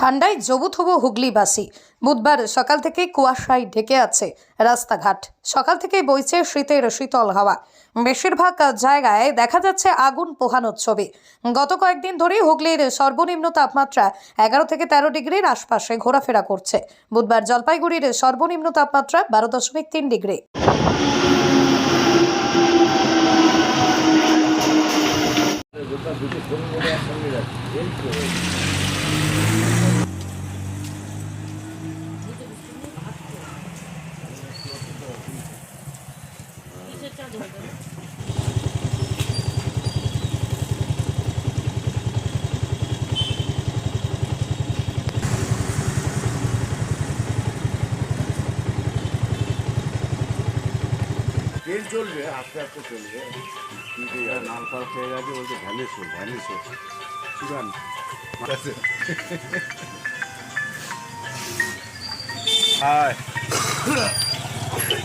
ঠান্ডায় জবুথবু হুগলিবাসী। বুধবার সকাল থেকে কুয়াশায় ঢেকে আছে রাস্তাঘাট। সকাল থেকেই বইছে শীতের শীতল হাওয়া। বেশিরভাগ জায়গায় দেখা যাচ্ছে আগুন পোহানোর ছবি। গত কয়েকদিন ধরেই হুগলির সর্বনিম্ন তাপমাত্রা এগারো থেকে তেরো ডিগ্রির আশপাশে ঘোরাফেরা করছে। বুধবার জলপাইগুড়ির সর্বনিম্ন তাপমাত্রা বারো দশমিক তিন ডিগ্রি। ট্রেন চলবে আস্তে আস্তে চলবে কিন্তু মাল পাস হয়ে গেছে বলছে ভ্যানিসো ভ্যানিসো চুরান হায়